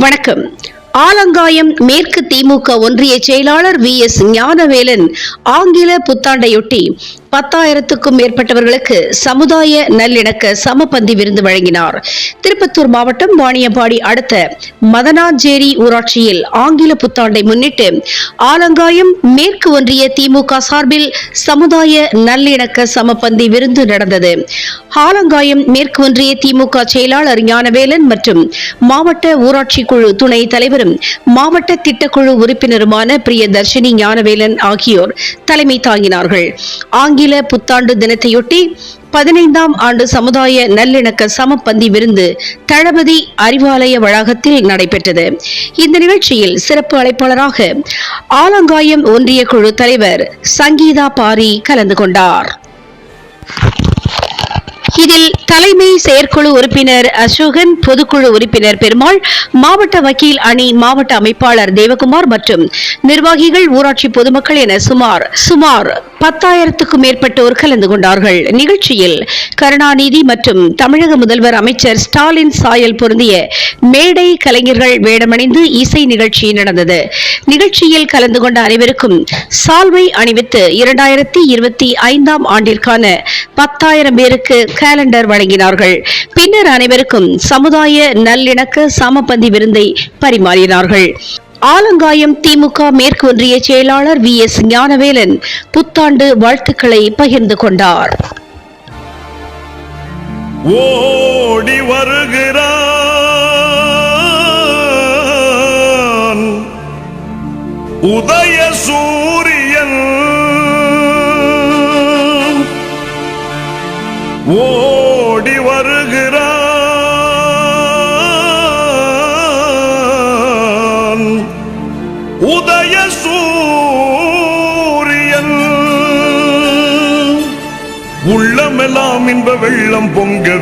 வணக்கம். ஆலங்காயம் மேற்கு திமுக ஒன்றிய செயலாளர் வி எஸ் ஞானவேலன் ஆங்கில புத்தாண்டையொட்டி பத்தாயிரத்துக்கும் மேற்பட்டவர்களுக்கு சமுதாய நல்லிணக்க சமபந்தி விருந்து வழங்கினார். திருப்பத்தூர் மாவட்டம் வாணியம்பாடி அடுத்த மதனாஞ்சேரி ஊராட்சியில் ஆங்கில புத்தாண்டை முன்னிட்டு ஆலங்காயம் மேற்கு ஒன்றிய திமுக சார்பில் சமுதாய நல்லிணக்க சமபந்தி விருந்து நடந்தது. ஆலங்காயம் மேற்கு ஒன்றிய திமுக செயலாளர் ஞானவேலன் மற்றும் மாவட்ட ஊராட்சி குழு துணை தலைவரும் மாவட்ட திட்டக்குழு உறுப்பினருமான பிரியதர்ஷினி ஞானவேலன் ஆகியோர் தலைமை தாங்கினார்கள். ஆங்கில புத்தாண்டு தினத்தையொட்டி பதினைந்தாம் ஆண்டு சமுதாய நல்லிணக்க சமப்பந்தி விருந்து தளபதி அறிவாலய வளாகத்தில் நடைபெற்றது. இந்த நிகழ்ச்சியில் சிறப்பு அழைப்பாளராக ஆலங்காயம் ஒன்றிய குழு தலைவர் சங்கீதா பாரி கலந்து கொண்டார். இதில் தலைமை செயற்குழு உறுப்பினர் அசோகன் பொதுக்குழு உறுப்பினர் பெருமாள் மாவட்ட வக்கீல் அணி மாவட்ட அமைப்பாளர் தேவகுமார் மற்றும் நிர்வாகிகள் ஊராட்சி பொதுமக்கள் என சுமார் சுமார் பத்தாயிரத்துக்கும் மேற்பட்டோர் கலந்து கொண்டார்கள். நிகழ்ச்சியில் கருணாநிதி மற்றும் தமிழக முதல்வர் அமைச்சர் ஸ்டாலின் சாயல் பொருந்திய மேடை கலைஞர்கள் வேடமணிந்து இசை நிகழ்ச்சி நடந்தது. நிகழ்ச்சியில் கலந்து கொண்ட அனைவருக்கும் சால்வை அணிவித்து இரண்டாயிரத்தி இருபத்தி ஐந்தாம் ஆண்டிற்கான பத்தாயிரம் பேருக்கு கேலண்டர் வழங்கினார்கள். பின்னர் அனைவருக்கும் சமுதாய நல்லிணக்க சமபந்தி விருந்தை பரிமாறினார்கள். ஆலங்காயம் திமுக மேற்கு ஒன்றிய செயலாளர் வி எஸ் ஞானவேலன் புத்தாண்டு வாழ்த்துக்களை பகிர்ந்து கொண்டார். ஓடி வருகிறான். உதய சூரியன். ஓடி வருகிறான். உதய சூரியன். உள்ளமெல்லாம் இன்ப வெள்ளம் பொங்க